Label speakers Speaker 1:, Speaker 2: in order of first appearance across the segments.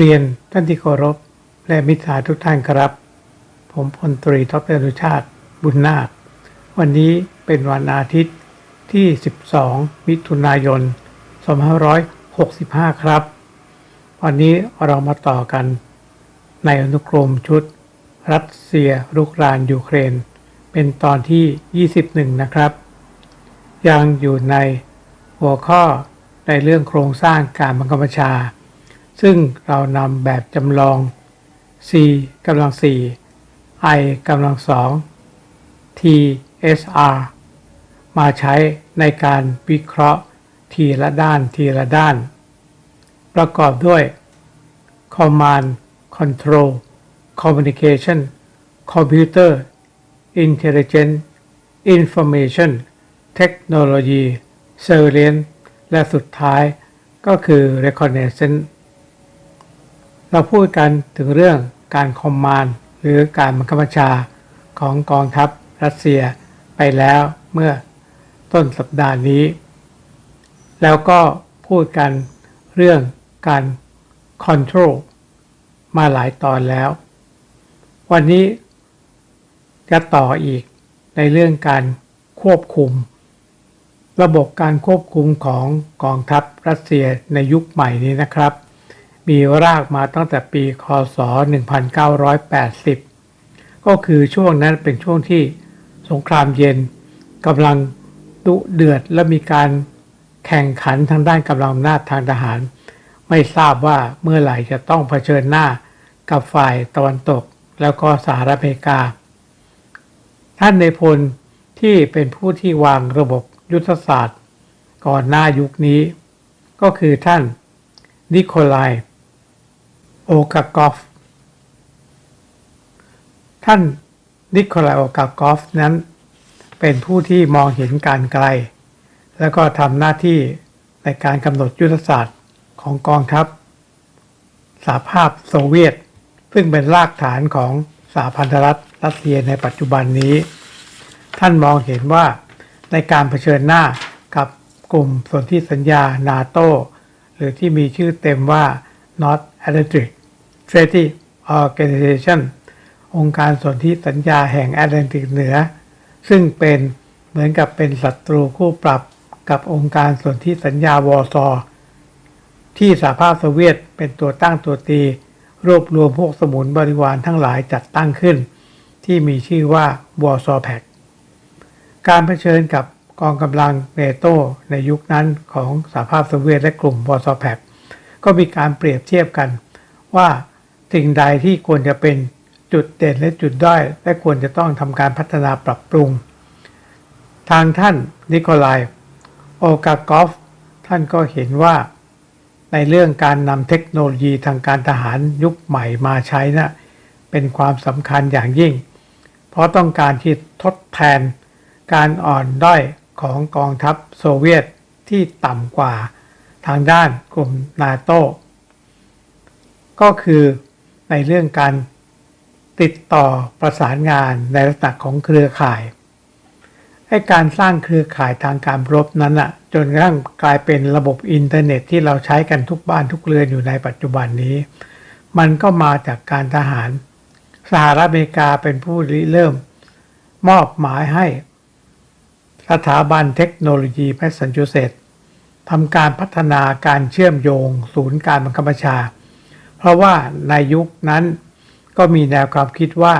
Speaker 1: เรียนท่านที่เคารพ และมิตรสาทุกท่านครับ ผมพลตรีท็อปอนุชาติบุญนาค วันนี้เป็นวันอาทิตย์ที่ 12 มิถุนายน 2565 ครับ วันนี้เรามาต่อกัน ในอนุกรมชุด รัสเซียรุกรานยูเครน เป็นตอนที่ 21 นะครับ ยังอยู่ในหัวข้อในเรื่องโครงสร้างการบังคับบัญชา ซึ่งเรานำแบบจำลอง c กำลัง 4 i กำลัง 2 tsr มาใช้ในการวิเคราะห์ทีละด้านทีละด้าน ประกอบด้วย command control communication computer intelligence information technology surveillance และสุดท้ายก็คือ reconnaissance เราพูดกันถึงเรื่องการคอมมานด์หรือการบังคับบัญชาของกองทัพรัสเซียไปแล้วเมื่อต้นสัปดาห์นี้ แล้วก็พูดกันเรื่องการ control มาหลายตอนแล้ว วันนี้จะต่ออีกในเรื่องการควบคุม ระบบการควบคุมของกองทัพรัสเซียในยุคใหม่นี้นะครับ มีรากมาตั้งแต่ปีคศ 1980 ก็คือช่วงนั้นเป็นช่วงที่สงครามเย็นกำลังดุเดือดและมีการแข่งขันทางด้านกำลังอำนาจทางทหาร ไม่ทราบว่าเมื่อไหร่จะต้องเผชิญหน้ากับฝ่ายตะวันตกแล้วก็สหรัฐอเมริกา ท่านในพลที่เป็นผู้ที่วางระบบยุทธศาสตร์ ก่อนหน้ายุคนี้ ก็คือท่านนิโคลาย โอกากอฟ ท่านนิโคลายโอกากอฟนั้น เป็นผู้ที่มองเห็นการไกล แล้วก็ทำหน้าที่ในการกำหนดยุทธศาสตร์ของกองทัพสหภาพโซเวียต ซึ่งเป็นรากฐานของสหพันธรัฐรัสเซียในปัจจุบันนี้ ท่านมองเห็นว่าในการเผชิญหน้ากับกลุ่มสนธิสัญญานาโตหรือที่มีชื่อเต็มว่า North Atlantic Treaty Organization องค์การสนธิสัญญาแห่งแอตแลนติกเหนือ ซึ่งเป็นเหมือนกับเป็นศัตรูคู่ปรับกับองค์การสนธิสัญญาวอร์ซอที่สหภาพโซเวียตเป็นตัวตั้งตัวตี รวบรวมพวกสมุนบริวารทั้งหลายจัดตั้งขึ้น ที่มีชื่อว่าวอร์ซอแพกการเผชิญกับกองกำลังเนโตในยุคนั้นของสหภาพโซเวียตและกลุ่มวอร์ซอแพก ก็มีการเปรียบเทียบกัน ว่าสิ่งใดที่ควรจะเป็นจุดเด่นและจุดด้อย และควรจะต้องทำการพัฒนาปรับปรุง ทางท่านนิโคลายโอกากอฟท่านก็เห็นว่า ในเรื่องการนำเทคโนโลยีทางการทหารยุคใหม่มาใช้นะ่ะเป็นความสำคัญอย่างยิ่ง เพราะต้องการที่ทดแทนการอ่อนด้อยของกองทัพโซเวียตที่ต่ำกว่า ทางด้านกลุ่มนาโต้ก็คือในเรื่องการติดต่อประสานงานในลักษณะของเครือข่ายให้การสร้างเครือข่ายทางการรบนั้นอะจนกระทั่งกลายเป็นระบบอินเทอร์เน็ตที่เราใช้กันทุกบ้านทุกเรือนอยู่ในปัจจุบันนี้ มันก็มาจากการทหาร สหรัฐอเมริกาเป็นผู้ริเริ่ม มอบหมายให้ สถาบันเทคโนโลยีแมสซันชูเซตส์ ทำการพัฒนาการเชื่อมโยง ศูนย์การบังคับบัญชา เพราะว่าในยุคนั้นก็มีแนวความคิดว่า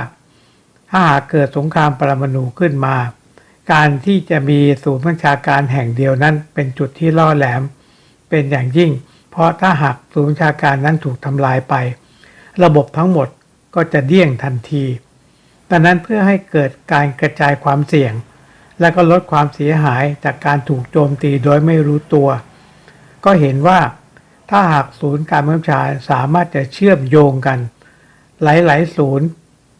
Speaker 1: ถ้าหากเกิดสงครามปรมาณูขึ้นมา การที่จะมีศูนย์บัญชาการแห่งเดียวนั้น เป็นจุดที่ล่อแหลม เป็นอย่างยิ่ง เพราะถ้าหากศูนย์บัญชาการนั้นถูกทำลายไป ระบบทั้งหมดก็จะเดี่ยงทันทีดังนั้นเพื่อให้เกิดการกระจายความเสี่ยง และก็ลดความเสียหายจากการถูกโจมตีโดยไม่รู้ตัว ก็เห็นว่าถ้าหากศูนย์การบังคับชาสามารถจะเชื่อมโยงกัน หลาย ๆ ศูนย์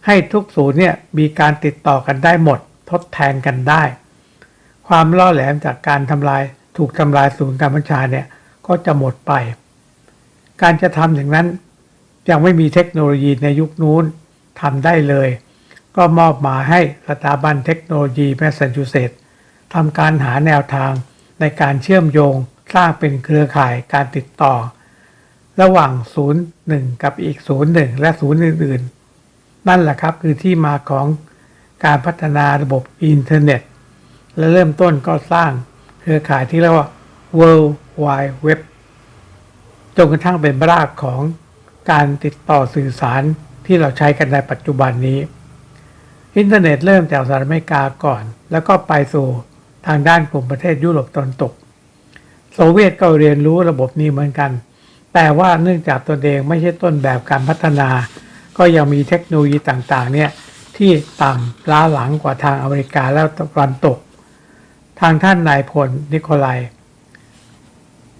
Speaker 1: ให้ทุกศูนย์เนี่ยมีการติดต่อกันได้หมด ทดแทนกันได้ ความล่อแหลมจากการทำลายถูกทำลายศูนย์การบัญชาเนี่ยก็จะหมดไป การจะทำอย่างนั้นยังไม่มีเทคโนโลยีในยุคนู้นทำได้เลย ก็มอบหมายให้สถาบันเทคโนโลยีแมสซันชูเซตส์ทำการหาแนวทางในการเชื่อมโยงสร้างเป็นเครือข่ายการติดต่อ ระหว่าง 01 กับอีก 01 และ0อื่นๆ นั่นแหละครับคือที่มาของการพัฒนาระบบอินเทอร์เน็ต และเริ่มต้นก็สร้างเครือข่ายที่เรียกว่า World Wide Web จนกระทั่งเป็นรากของการติดต่อสื่อสารที่เราใช้กันในปัจจุบันนี้ อินเทอร์เน็ตเริ่มจากสหรัฐอเมริกาก่อน แล้วก็ไปสู่ทางด้านกลุ่มประเทศยุโรปตะวันตก โซเวียตก็เรียนรู้ระบบนี้เหมือนกัน แต่ว่าเนื่องจากตนเองไม่ใช่ต้นแบบการพัฒนา ก็ยังมีเทคโนโลยีต่างๆเนี่ยที่ต่ำล้าหลังกว่าทางอเมริกาแล้วตะวันตก ทางท่านนายพลนิโคลัย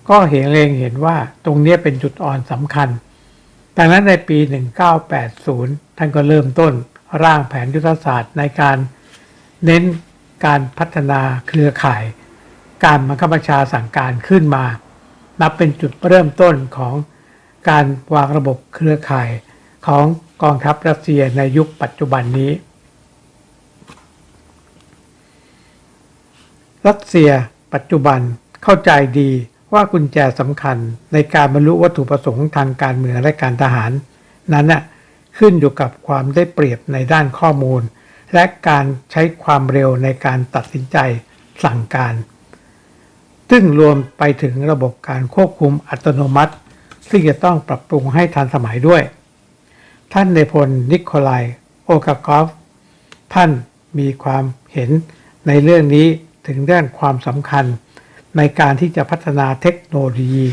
Speaker 1: ก็เห็นเรงเห็นว่าตรงนี้เป็นจุดอ่อนสำคัญ ดังนั้นในปี 1980 ท่านก็เริ่มต้น ร่างแผนยุทธศาสตร์ในการเน้นการพัฒนาเครือข่าย การบังคับบัญชาสั่งการขึ้นมา นับเป็นจุดเริ่มต้นของการวางระบบเครือข่ายของกองทัพรัสเซียในยุคปัจจุบันนี้ รัสเซียปัจจุบันเข้าใจดีว่ากุญแจสำคัญในการบรรลุวัตถุประสงค์ทางการเมืองและการทหาร นั้นน่ะ ขึ้นอยู่กับความได้เปรียบในด้านข้อมูล และการใช้ความเร็วในการตัดสินใจสั่งการ ซึ่งรวมไปถึงระบบการควบคุมอัตโนมัติ ซึ่งจะต้องปรับปรุงให้ทันสมัยด้วย ท่านในพลนิโคลายโอกากอฟ ท่านมีความเห็นในเรื่องนี้ถึงด้านความสำคัญ ในการที่จะพัฒนาเทคโนโลยี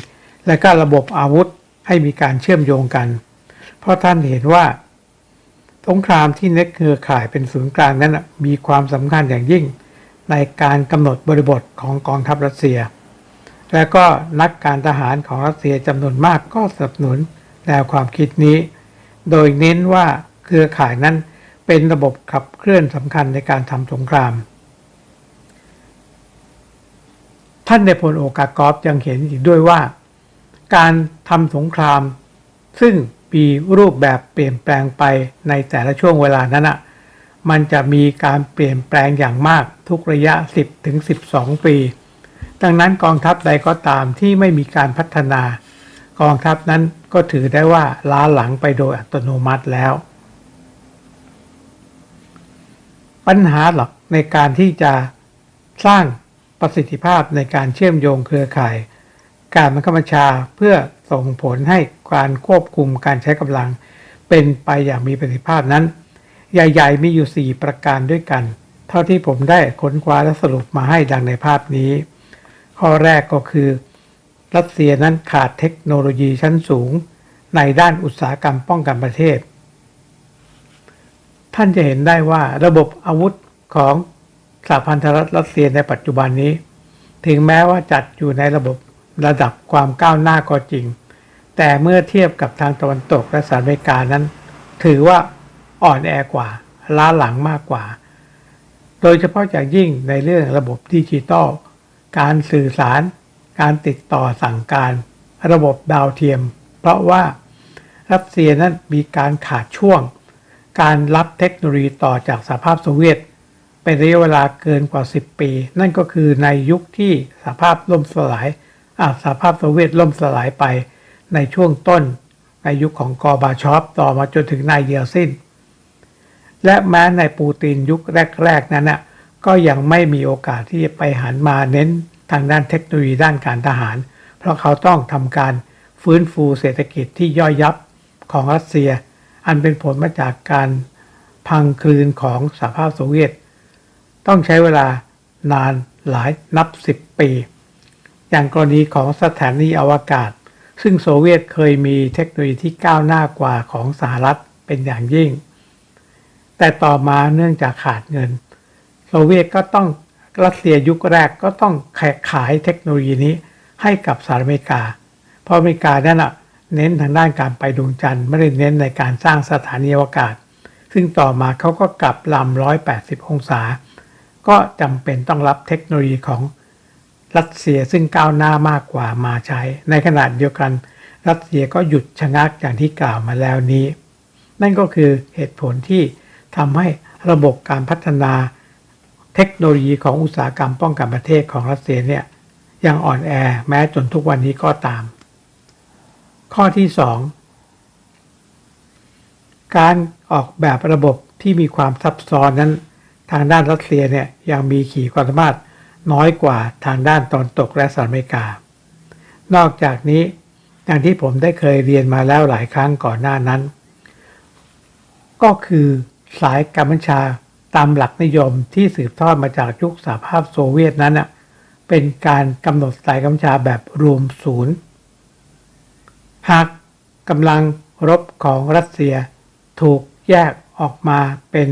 Speaker 1: และก็ระบบอาวุธให้มีการเชื่อมโยงกัน เพราะท่านเห็นว่า สงครามที่เน็ตเครือข่ายเป็นศูนย์กลางนั้นมีความสำคัญอย่างยิ่ง ในการกำหนดบริบทของกองทัพรัสเซีย และก็นักการทหารของรัสเซียจำนวนมากก็สนับสนุนแนวความคิดนี้ โดยเน้นว่าเครือข่ายนั้นเป็นระบบขับเคลื่อนสำคัญในการทำสงคราม ท่านในพลโอกากอฟยังเห็นอีกด้วยว่า การทำสงคราม ซึ่ง มีรูปแบบเปลี่ยนแปลงไปในแต่ละช่วงเวลานั้นอะมันจะมีการเปลี่ยนแปลงอย่างมากทุกระยะ 10ถึง12 ปี ดังนั้นกองทัพใดก็ตามที่ไม่มีการพัฒนา กองทัพนั้นก็ถือได้ว่าล้าหลังไปโดยอัตโนมัติแล้ว ปัญหาหลักในการที่จะสร้างประสิทธิภาพในการเชื่อมโยงเครือข่าย การบังคับบัญชาเพื่อ ส่งผลให้การควบคุมการใช้กำลัง เป็นไปอย่างมีประสิทธิภาพนั้น ใหญ่ ๆ มีอยู่ 4 ประการด้วยกัน เท่าที่ผมได้ค้นคว้าและสรุปมาให้ดังในภาพนี้ ข้อแรกก็คือ รัสเซียนั้นขาดเทคโนโลยีชั้นสูง ในด้านอุตสาหกรรมป้องกันประเทศ ท่านจะเห็นได้ว่าระบบอาวุธของสหพันธรัฐรัสเซียในปัจจุบันนี้ ถึงแม้ว่าจัดอยู่ในระบบระดับความก้าวหน้าก็จริง แต่เมื่อเทียบกับทางตะวันตกและสหรัฐอเมริกานั้น ถือว่าอ่อนแอกว่า ล้าหลังมากกว่า โดยเฉพาะอย่างยิ่งในเรื่องระบบดิจิตอลการสื่อสาร การติดต่อสั่งการ ระบบดาวเทียม เพราะว่ารัสเซียนั้นมีการขาดช่วง การรับเทคโนโลยีต่อจากสหภาพโซเวียต เป็นระยะเวลาเกินกว่า 10 ปี นั่นก็คือในยุคที่สหภาพล่มสลายอาสหภาพโซเวียตล่มสลายไป ในช่วงต้นในยุคของกอบาชอปต่อมาจนถึงนายเยลซินและแม้ในปูตินยุคแรก ๆ นั้นนะก็ยังไม่มีโอกาสที่จะไปหันมาเน้นทางด้านเทคโนโลยีด้านการทหาร เพราะเขาต้องทำการฟื้นฟูเศรษฐกิจที่ย่อยยับของรัสเซีย อันเป็นผลมาจากการพังคลืนของสหภาพโซเวียต ต้องใช้เวลานานหลายนับสิบปี อย่างกรณีของสถานีอวกาศ ซึ่งโซเวียตเคยมีเทคโนโลยีที่ก้าวหน้ากว่าของสหรัฐเป็นอย่างยิ่ง แต่ต่อมาเนื่องจากขาดเงิน โซเวียตก็ต้องรัสเซียยุคแรกก็ต้องขายเทคโนโลยีนี้ให้กับสหรัฐอเมริกา เพราะอเมริกานั่นนะเน้นทางด้านการไปดวงจันทร์ไม่ได้เน้นในการสร้างสถานีอวกาศ ซึ่งต่อมาเขาก็กลับลำ180 องศา ก็จำเป็นต้องรับเทคโนโลยีของ รัสเซียซึ่งก้าวหน้ามากกว่ามาใช้ ในขณะเดียวกัน รัสเซียก็หยุดชะงักอย่างที่กล่าวมาแล้วนี้ นั่นก็คือเหตุผลที่ทำให้ระบบการพัฒนาเทคโนโลยีของอุตสาหกรรมป้องกันประเทศของรัสเซียเนี่ยยังอ่อนแอแม้จนทุกวันนี้ก็ตาม ข้อที่สองการออกแบบระบบที่มีความซับซ้อนนั้น ทางด้านรัสเซียเนี่ยยังมีขีดความสามารถ น้อยกว่าทางด้านตอนตกและสหรัฐอเมริกา นอกจากนี้อย่างที่ผมได้เคยเรียนมาแล้วหลายครั้งก่อนหน้านั้น ก็คือสายการบัญชาตามหลักนิยมที่สืบทอดมาจากยุคสหภาพโซเวียตนั้นเป็นการกำหนดสายการบัญชาแบบรวมศูนย์ หากกำลังรบของรัสเซียถูกแยกออกมาเป็น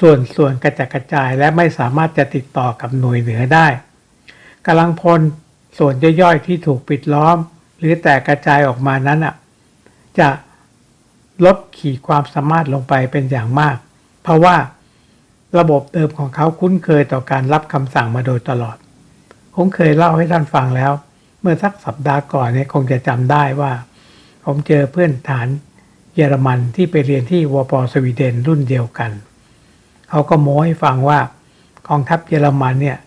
Speaker 1: ส่วนส่วนกระจัดกระจายและไม่สามารถจะติดต่อกับหน่วยเหนือได้กำลังพลส่วนย่อยๆที่ถูกปิดล้อม หรือแตกกระจายออกมานั้นอะจะลดขีดความสามารถลงไปเป็นอย่างมาก เพราะว่าระบบเดิมของเขาคุ้นเคยต่อการรับคำสั่งมาโดยตลอด ผมเคยเล่าให้ท่านฟังแล้ว เมื่อสักสัปดาห์ก่อนเนี่ยคงจะจำได้ว่า ผมเจอเพื่อนฐานเยอรมันที่ไปเรียนที่วปสวีเดนรุ่นเดียวกัน เขาก็โม้ให้ฟังว่ากองทัพเยอรมันเนี่ย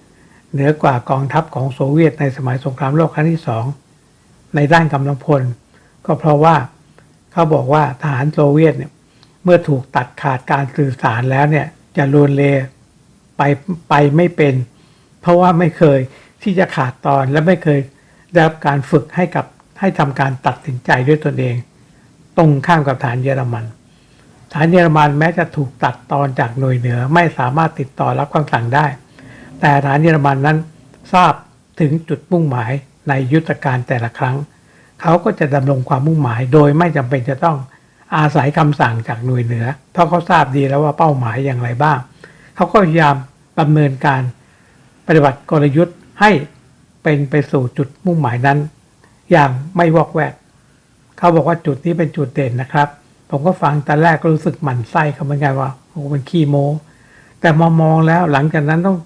Speaker 1: เหนือกว่ากองทัพของโซเวียตในสมัยสงครามโลกครั้งที่สองในด้านกำลังพล ก็เพราะว่าเขาบอกว่าทหารโซเวียตเนี่ยเมื่อถูกตัดขาดการสื่อสารแล้วเนี่ยจะลวนเลไปไปไม่เป็น เพราะว่าไม่เคยที่จะขาดตอนและไม่เคยได้รับการฝึกให้กับให้ทำการตัดสินใจด้วยตนเอง ตรงข้ามกับฐานเยอรมัน ฐานเยอรมันแม้จะถูกตัดตอนจากหน่วยเหนือไม่สามารถติดต่อรับคำสั่งได้ แต่ฐานเยอรมันนั้นทราบถึงจุดมุ่งหมายในยุทธการแต่ละครั้ง เขาก็จะดำรงความมุ่งหมาย โดยไม่จำเป็นจะต้องอาศัยคำสั่งจากหน่วยเหนือ เพราะเขาทราบดีแล้วว่าเป้าหมายอย่างไรบ้าง เขาก็พยายามดำเนินการปฏิบัติกลยุทธ์ให้เป็นไปสู่จุดมุ่งหมายนั้น อย่างไม่วอกแวก เขาบอกว่าจุดนี้เป็นจุดเด่นนะครับ ผมก็ฟังตอนแรกก็รู้สึกหมั่นไส้เขาเหมือนกันว่าโอ้มันขี้โม แต่มามองแล้วหลังจากนั้นต้อง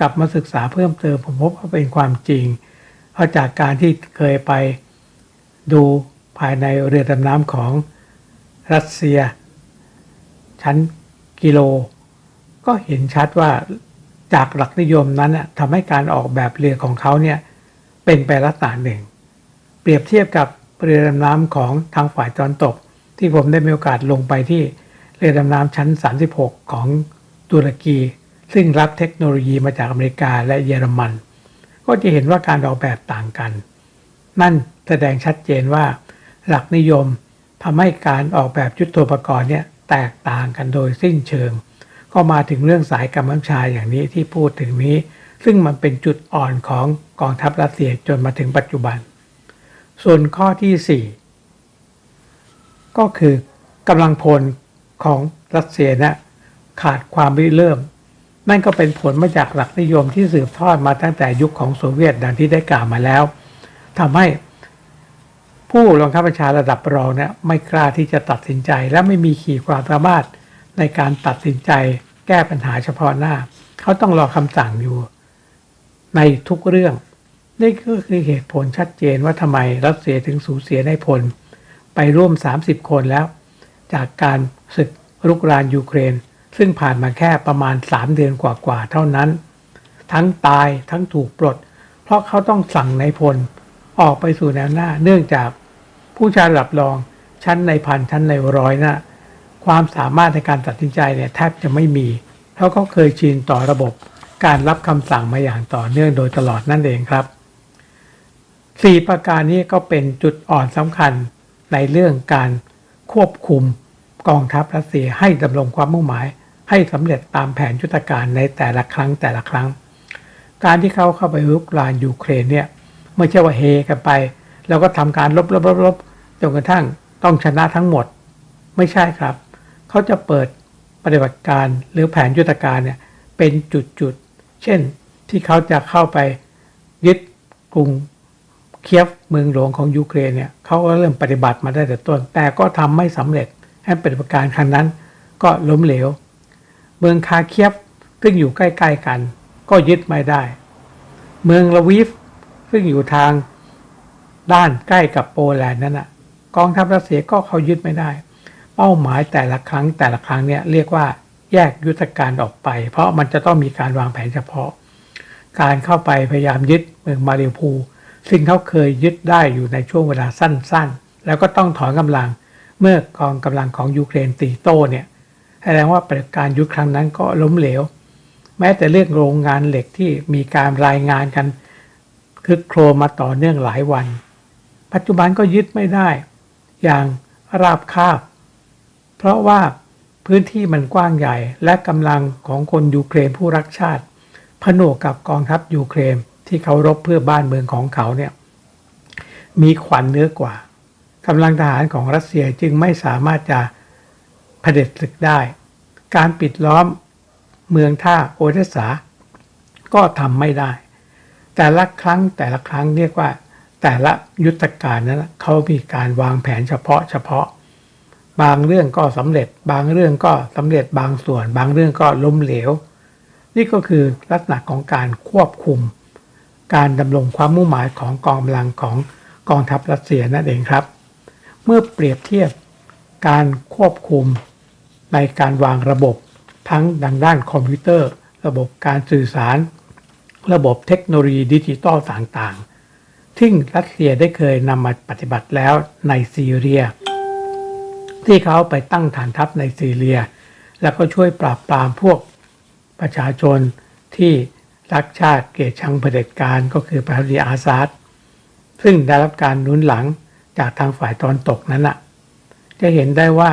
Speaker 1: กลับมาศึกษาเพิ่มเติม ผมพบว่าเป็นความจริง เพราะจากการที่เคยไปดูภายในเรือดำน้ำของรัสเซีย ชั้นกิโล ก็เห็นชัดว่าจากหลักนิยมนั้นทำให้การออกแบบเรือของเขาเนี่ยเป็นไปลักษณะหนึ่ง เปรียบเทียบกับเรือดำน้ำของทางฝ่ายตอนตก ที่ผมได้มีโอกาสลงไปที่เรือดำน้ำชั้น 36 ของตุรกี ซึ่งรับเทคโนโลยีมาจากอเมริกาและเยอรมัน ก็จะเห็นว่าการออกแบบต่างกัน นั่นแสดงชัดเจนว่า หลักนิยมทำให้การออกแบบยุทธปกรณ์เนี่ยแตกต่างกันโดยสิ้นเชิง ก็มาถึงเรื่องสายกำลังชายอย่างนี้ที่พูดถึงนี้ ซึ่งมันเป็นจุดอ่อนของกองทัพรัสเซียจนมาถึงปัจจุบัน ส่วนข้อที่ 4 ก็คือกำลังพลของรัสเซียนะขาดความริเริ่ม นั่นก็เป็นผลมาจากหลักนิยมที่สืบทอดมาตั้งแต่ยุคของโซเวียตดังที่ได้กล่าวมาแล้วทำให้ผู้รองคับบัญชาระดับรองเนี่ยไม่กล้าที่จะตัดสินใจ และไม่มีขีดความสามารถในการตัดสินใจแก้ปัญหาเฉพาะหน้า เขาต้องรอคำสั่งอยู่ ในทุกเรื่อง นี่ก็คือเหตุผลชัดเจนว่าทำไมรัสเซียถึงสูญเสียในพล ไปร่วม 30 คนแล้ว จากการศึกรุกรานยูเครน ซึ่งผ่านมาแค่ประมาณ 3 เดือนกว่าๆเท่านั้น ทั้งตายทั้งถูกปลด เพราะเขาต้องสั่งในพล ออกไปสู่แนวหน้า เนื่องจากผู้ชายหลับรองชั้นในพันชั้นในร้อยนะ่ะความสามารถในการตัดสินใจเนี่ยแทบจะไม่มี เพราะเขาเคยชินต่อระบบการรับคำสั่งมาอย่างต่อเนื่องโดยตลอดนั่นเองครับสี่ประการนี้ก็เป็นจุดอ่อนสำคัญ ในเรื่องการควบคุมกองทัพรัสเซียให้ดำรงความมุ่งหมาย ให้สำเร็จตามแผนยุทธการในแต่ละครั้งแต่ละครั้ง การที่เขาเข้าไปรุกรานยูเครนเนี่ยไม่ใช่ว่าเฮกันไป แล้วก็ทำการลบลบลบลบจนกระทั่งต้องชนะทั้งหมด ไม่ใช่ครับ เขาจะเปิดปฏิบัติการหรือแผนยุทธการเนี่ยเป็นจุดๆเช่นที่เขาจะเข้าไปยึดกรุง เคียฟเมืองหลวงของยูเครนเนี่ยเขาก็เริ่มปฏิบัติมาได้แต่ต้น แต่ก็ทำไม่สำเร็จให้ปฏิบัติการครั้งนั้น ก็ล้มเหลว เมืองคาเคียฟซึ่งอยู่ใกล้ๆกัน ก็ยึดไม่ได้ เมืองลาวิฟซึ่งอยู่ทางด้านใกล้กับโปแลนด์นั่นนะกองทัพรัสเซียก็เขายึดไม่ได้ เป้าหมายแต่ละครั้งแต่ละครั้งเนี่ยเรียกว่าแยกยุทธการออกไป เพราะมันจะต้องมีการวางแผนเฉพาะ การเข้าไปพยายามยึดเมืองมาริอูพู ซึ่งเขาเคยยึดได้อยู่ในช่วงเวลาสั้นๆ แล้วก็ต้องถอนกำลังเมื่อกองกำลังของยูเครนตีโต้เนี่ยแสดงว่าปฏิการยุทธครั้งนั้นก็ล้มเหลว แม้แต่เรื่องโรงงานเหล็กที่มีการรายงานกันคึกโครมมาต่อเนื่องหลายวัน ปัจจุบันก็ยึดไม่ได้ อย่างราบคาบ เพราะว่าพื้นที่มันกว้างใหญ่และกำลังของคนยูเครนผู้รักชาติ ผนวกกับกองทัพยูเครน ที่เขารบเพื่อบ้านเมืองของเขาเนี่ยมีขวัญเนื้อกว่ากำลังทหารของรัสเซียจึงไม่สามารถจะเผด็จศึกได้ การปิดล้อมเมืองท่าโอเดสาก็ทำไม่ได้ แต่ละครั้งแต่ละครั้งเรียกว่า แต่ละยุทธการนั้นเขามีการวางแผนเฉพาะเฉพาะ บางเรื่องก็สำเร็จ บางเรื่องก็สำเร็จบางส่วน บางเรื่องก็ล้มเหลว นี่ก็คือลักษณะของการควบคุม การดำรงความมุ่งหมายของกองกำลังของกองทัพรัสเซียนั่นเองครับ เมื่อเปรียบเทียบการควบคุมในการวางระบบทั้งดังด้านคอมพิวเตอร์ ระบบการสื่อสาร ระบบเทคโนโลยีดิจิตอลต่างๆที่รัสเซียได้เคยนำมาปฏิบัติแล้วในซีเรีย ที่เขาไปตั้งฐานทัพในซีเรีย แล้วก็ช่วยปราบปรามพวกประชาชนที่ รักชาติเกลียดชังเผด็จการก็คือประธานาธิบดีอาซาดซึ่งได้รับการนุนหลังจากทางฝ่ายตอนตกนั้นอะจะเห็นได้ว่า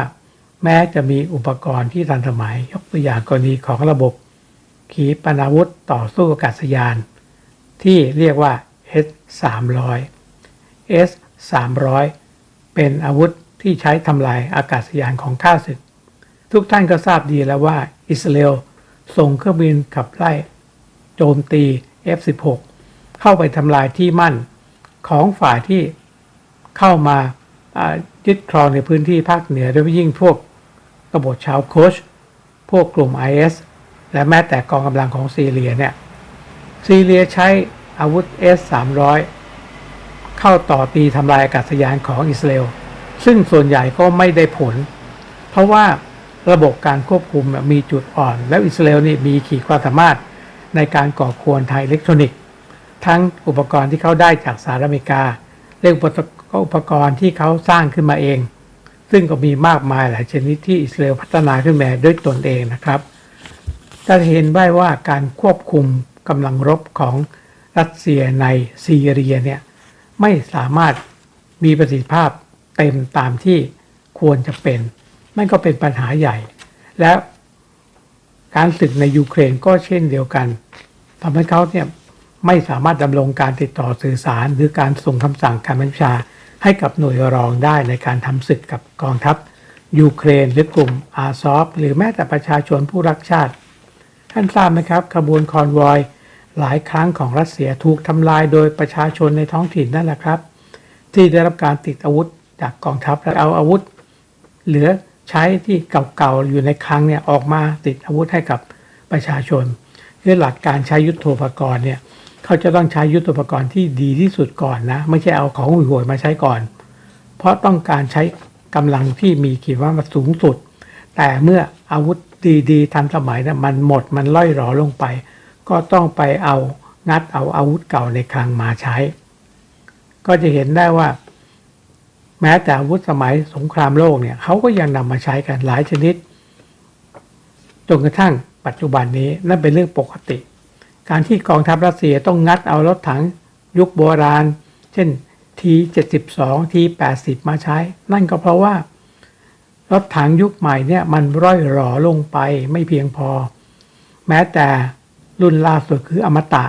Speaker 1: แม้จะมีอุปกรณ์ที่ทันสมัย ยกตัวอย่างกรณีของระบบขีปนาวุธต่อสู้อากาศยาน ที่เรียกว่า S 300 S 300เป็นอาวุธที่ใช้ทำลายอากาศยานของข้าศึก ทุกท่านก็ทราบดีแล้วว่า อิสราเอลส่งเครื่องบินขับไล่ โจมตี F16 เข้าไปทำลายที่มั่นของฝ่ายที่เข้ามายึดครองในพื้นที่ภาคเหนือโดยยิ่งพวกกบฏชาวโคช พวกกลุ่ม IS และแม้แต่กองกำลังของซีเรียเนี่ย ซีเรียใช้อาวุธ S-300 เข้าต่อตีทำลายอากาศยานของอิสราเอล ซึ่งส่วนใหญ่ก็ไม่ได้ผล เพราะว่าระบบการควบคุมมีจุดอ่อน แล้วอิสราเอลนี่มีขีดความสามารถ ในการก่อควรทางอิเล็กทรอนิกส์ ทั้งอุปกรณ์ที่เขาได้จากสหรัฐอเมริกาเรื่องอุปกรณ์ที่เขาสร้างขึ้นมาเอง ซึ่งก็มีมากมายหลายชนิดที่อิสราเอลพัฒนาขึ้นมาด้วยตนเองนะครับจะเห็นได้ว่าการควบคุมกำลังรบของรัสเซียในซีเรียเนี่ยไม่สามารถมีประสิทธิภาพเต็มตามที่ควรจะเป็นนั่นก็เป็นปัญหาใหญ่ และ การศึกในยูเครนก็เช่นเดียวกันทำให้เขาเนี่ยไม่สามารถดำรงการติดต่อสื่อสาร หรือการส่งคำสั่งการบัญชา ให้กับหน่วยรองได้ในการทำศึกกับกองทัพยูเครนหรือกลุ่มอาซอฟหรือแม้แต่ประชาชนผู้รักชาติ ท่านทราบไหมครับขบวนคอนวอยหลายครั้งของรัสเซียถูกทำลายโดยประชาชนในท้องถิ่นนั่นแหละครับ ที่ได้รับการติดอาวุธจากกองทัพและเอาอาวุธ เหลือ ใช้ที่เก่าๆอยู่ในคลังเนี่ยออกมาติดอาวุธให้กับประชาชนคือหลักการใช้ยุทโธปกรณ์เนี่ยเขาจะต้องใช้ยุทโธปกรณ์ที่ดีที่สุดก่อนนะ ไม่ใช่เอาของห่วยๆมาใช้ก่อน เพราะต้องการใช้กำลังที่มีขีดว่ามันสูงสุด แต่เมื่ออาวุธดีๆทันสมัยนะมันหมดมันล่อยหรอลงไป ก็ต้องไปเอางัดเอาอาวุธเก่าในคลังมาใช้ ก็จะเห็นได้ว่า แม้แต่อาวุธสมัยสงครามโลกเนี่ยเขาก็ยังนำมาใช้กันหลายชนิดจนกระทั่งปัจจุบันนี้นั่นเป็นเรื่องปกติ การที่กองทัพรัสเซียต้องงัดเอารถถังยุคโบราณ เช่น T72 T80 มาใช้ นั่นก็เพราะว่ารถถังยุคใหม่เนี่ยมันร่อยหรอลงไปไม่เพียงพอ แม้แต่รุ่นล่าสุดคืออมตะ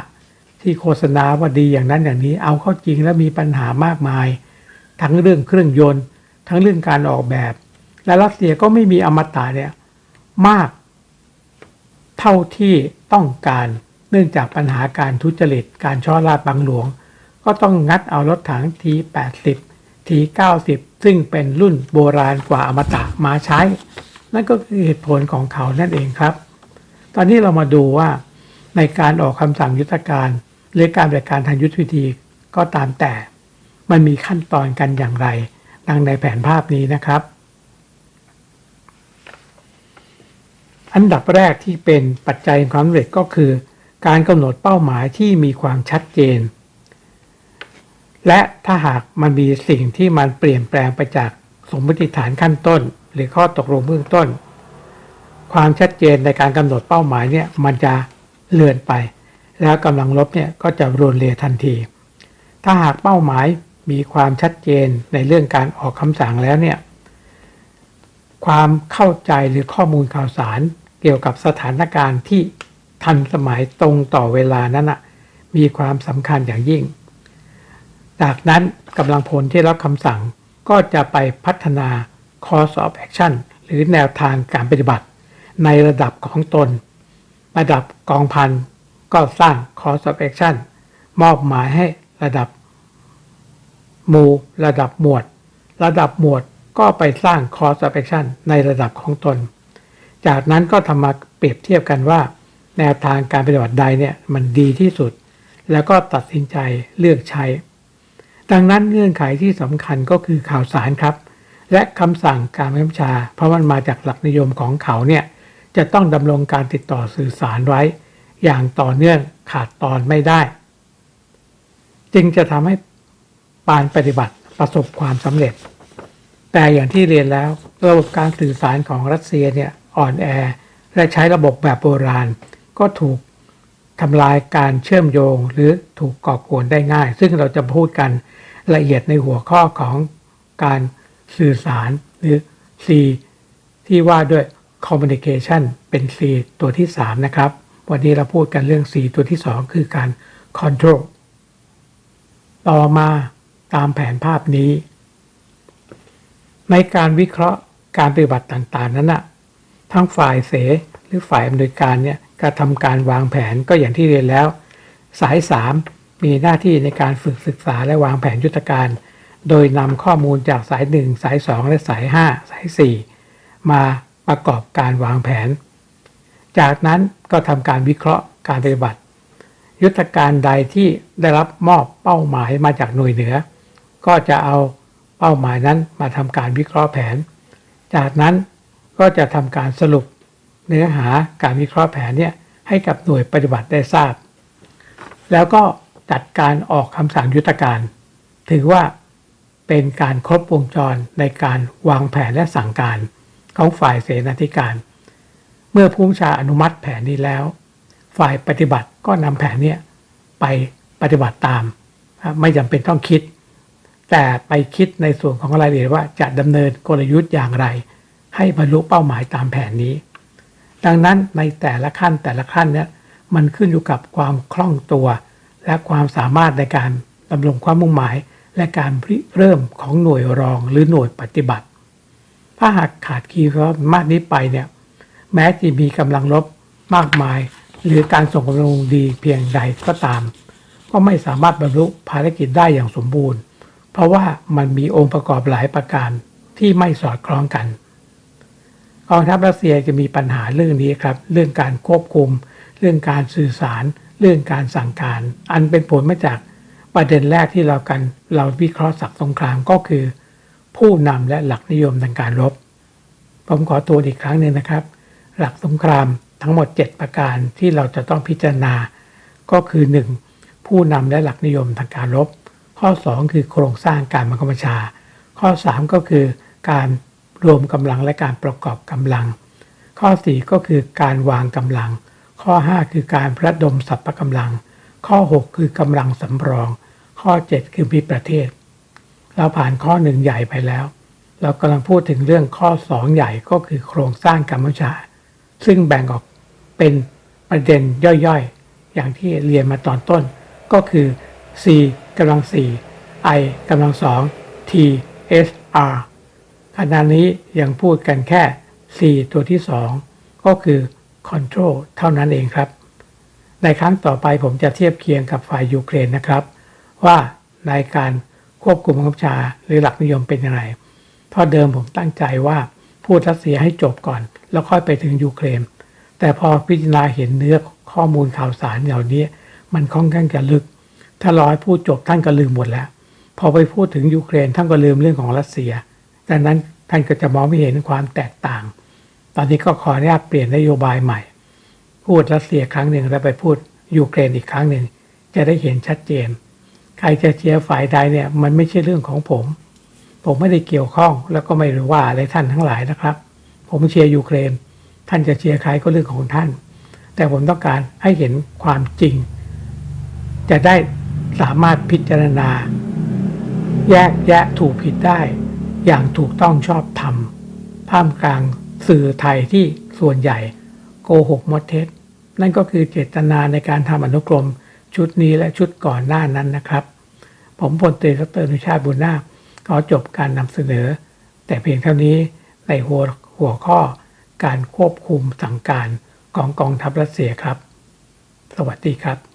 Speaker 1: ที่โฆษณาว่าดีอย่างนั้นอย่างนี้เอาเข้าจริงแล้วมีปัญหามากมาย ทั้งเรื่องเครื่องยนต์ ทั้งเรื่องการออกแบบ และรัสเซียก็ไม่มีอมตะเนี่ยมากเท่าที่ต้องการเนื่องจากปัญหาการทุจริตการช่อราดบังหลวง ก็ต้องงัดเอารถถัง T80 T90 ซึ่งเป็นรุ่นโบราณกว่าอมตะมาใช้ นั่นก็คือเหตุผลของเขานั่นเองครับ ตอนนี้เรามาดูว่าในการออกคำสั่งยุทธการ หรือการบริการทางยุทธวิธีก็ตามแต่ มันมีขั้นตอนกันอย่างไร ดังในแผนภาพนี้นะครับ อันดับแรกที่เป็นปัจจัยความสำเร็จก็คือ การกำหนดเป้าหมายที่มีความชัดเจน และถ้าหากมันมีสิ่งที่มันเปลี่ยนแปลงไปจากสมมติฐานขั้นต้น หรือข้อตกลงเบื้องต้น ความชัดเจนในการกำหนดเป้าหมายเนี่ยมันจะเลื่อนไป แล้วกำลังลบเนี่ยก็จะรุนเรทันที ถ้าหากเป้าหมาย มีความชัดเจนในเรื่องการออกคำสั่งแล้วเนี่ย ความเข้าใจหรือข้อมูลข่าวสารเกี่ยวกับสถานการณ์ที่ทันสมัยตรงต่อเวลานั้นนะมีความสำคัญอย่างยิ่ง จากนั้นกำลังพลที่รับคำสั่งก็จะไปพัฒนา course of action หรือแนวทางการปฏิบัติ ในระดับของตน ระดับกองพันก็สร้าง course of action มอบหมายให้ระดับ หมู่ระดับหมวด ระดับหมวดก็ไปสร้าง course of action ในระดับของตน จากนั้นก็ทำมาเปรียบเทียบกันว่า แนวทางการปฏิบัติใดเนี่ยมันดีที่สุด แล้วก็ตัดสินใจเลือกใช้ ดังนั้นเงื่อนไขที่สำคัญก็คือข่าวสารครับ และคำสั่งการบังคับบัญชา เพราะมันมาจากหลักนิยมของเขาเนี่ยจะต้องดำรงการติดต่อสื่อสารไว้ อย่างต่อเนื่องขาดตอนไม่ได้ จึงจะทำให้ ปานปฏิบัติประสบความสำเร็จ แต่อย่างที่เรียนแล้วระบบการสื่อสารของรัสเซียเนี่ยอ่อนแอ และใช้ระบบแบบโบราณ ก็ถูกทำลายการเชื่อมโยงหรือถูกก่อกวนได้ง่าย ซึ่งเราจะพูดกันละเอียดในหัวข้อของการสื่อสารหรือ C ที่ว่าด้วย communication เป็น C ตัวที่ 3 นะครับ วันนี้เราพูดกันเรื่อง C ตัวที่ 2 คือการ control ต่อมา ตามแผนภาพนี้ ในการวิเคราะห์การปฏิบัติต่างๆ นั้นนะทั้งฝ่ายเสหรือฝ่ายอำนวยการเนี่ยกระทำการวางแผนก็อย่างที่เรียนแล้ว สาย 3 มีหน้าที่ในการฝึกศึกษาและวางแผนยุทธการ โดยนำข้อมูลจากสาย 1 สาย 2 และสาย 5 สาย 4 มาประกอบการวางแผน จากนั้นก็ทำการวิเคราะห์การปฏิบัติ ยุทธการใดที่ได้รับมอบเป้าหมายมาจากหน่วยเหนือ ก็จะเอาเป้าหมายนั้นมาทำการวิเคราะห์แผน จากนั้นก็จะทำการสรุปเนื้อหาการวิเคราะห์แผนเนี่ยให้กับหน่วยปฏิบัติได้ทราบ แล้วก็จัดการออกคำสั่งยุทธการ ถือว่าเป็นการครบวงจรในการวางแผนและสั่งการของฝ่ายเสนาธิการ เมื่อผู้ชาอนุมัติแผนนี้แล้ว ฝ่ายปฏิบัติก็นำแผนนี้ไปปฏิบัติตาม ไม่จำเป็นต้องคิด แต่ไปคิดในส่วนของรายละเอียดว่าจะดำเนินกลยุทธ์อย่างไร ให้บรรลุเป้าหมายตามแผนนี้ ดังนั้นในแต่ละขั้นแต่ละขั้นเนี่ยมันขึ้นอยู่กับความคล่องตัว และความสามารถในการดำรงความมุ่งหมาย และการเริ่มของหน่วยรองหรือหน่วยปฏิบัติ ถ้าหากขาดคีย์ความมากนี้ไปเนี่ยแม้จะมีกำลังลบมากมาย หรือการส่งกำลังดีเพียงใดก็ตาม ก็ไม่สามารถบรรลุภารกิจได้อย่างสมบูรณ์ เพราะว่ามันมีองค์ประกอบหลายประการที่ไม่สอดคล้องกันกองทัพรัสเซียจะมีปัญหาเรื่องนี้ครับ เรื่องการควบคุม เรื่องการสื่อสาร เรื่องการสั่งการ อันเป็นผลมาจากประเด็นแรกที่เรากันเราวิเคราะห์ศักสงครามก็คือ ผู้นำและหลักนิยมทางการรบ ผมขอตัวอีกครั้งหนึ่งนะครับ หลักสงครามทั้งหมด 7 ประการที่เราจะต้องพิจารณา ก็คือ 1. ผู้นำและหลักนิยมทางการรบ ข้อ 2 คือโครงสร้างการบังคับบัญชา ข้อ 3 ก็คือการรวมกำลังและการประกอบกำลัง ข้อ 4 ก็คือการวางกำลัง ข้อ 5 คือการระดมสัพพะกำลัง ข้อ 6 คือกำลังสำรอง ข้อ 7 คือมีประเทศ เราผ่านข้อหนึ่งใหญ่ไปแล้ว เรากำลังพูดถึงเรื่องข้อ 2 ใหญ่ก็คือโครงสร้างการบัญชา ซึ่งแบ่งออกเป็นประเด็นย่อยๆ อย่างที่เรียนมาตอนต้น ก็คือ C กำลัง 4 I กำลัง 2 T S R ขณะนี้ยังพูดกันแค่ C ตัวที่ 2 ก็คือ Control เท่านั้นเองครับ ในครั้งต่อไปผมจะเทียบเคียงกับฝ่ายยูเครนนะครับ ว่าในการควบคุมบังคับชาหรือหลักนิยมเป็นยังไงเพราะเดิมผมตั้งใจว่าพูดรัสเซียให้จบก่อน แล้วค่อยไปถึงยูเครน แต่พอพิจารณาเห็นเนื้อข้อมูลข่าวสารเหล่านี้ มันค่อนข้างจะลึก ถ้ารอให้พูดจบท่านก็ลืมหมดแล้ว พอไปพูดถึงยูเครนท่านก็ลืมเรื่องของรัสเซียดังนั้นท่านก็จะมองไม่เห็นความแตกต่าง ตอนนี้ก็ขออนุญาตเปลี่ยนนโยบายใหม่ พูดรัสเซียครั้งหนึ่งแล้วไปพูดยูเครนอีกครั้งหนึ่งจะได้เห็นชัดเจน ใครจะเชียร์ฝ่ายใดเนี่ยมันไม่ใช่เรื่องของผม ผมไม่ได้เกี่ยวข้องแล้วก็ไม่รู้ว่าอะไรท่านทั้งหลายนะครับ ผมเชียร์ยูเครน ท่านจะเชียร์ใครก็เรื่องของท่าน แต่ผมต้องการให้เห็นความจริง จะได้ สามารถพิจารณา แยกแยะถูกผิดได้ อย่างถูกต้องชอบธรรมท่ามกลางสื่อไทยที่ส่วนใหญ่โกหกมดเท็จ นั่นก็คือเจตนาในการทำอนุกรมชุดนี้และชุดก่อนหน้านั้นนะครับ ผมพลตรีดรนุชาบุญนาคขอจบการนำเสนอ แต่เพียงเท่านี้ในหัวหัวข้อการควบคุมสั่งการของกองทัพรัสเซียครับ สวัสดีครับ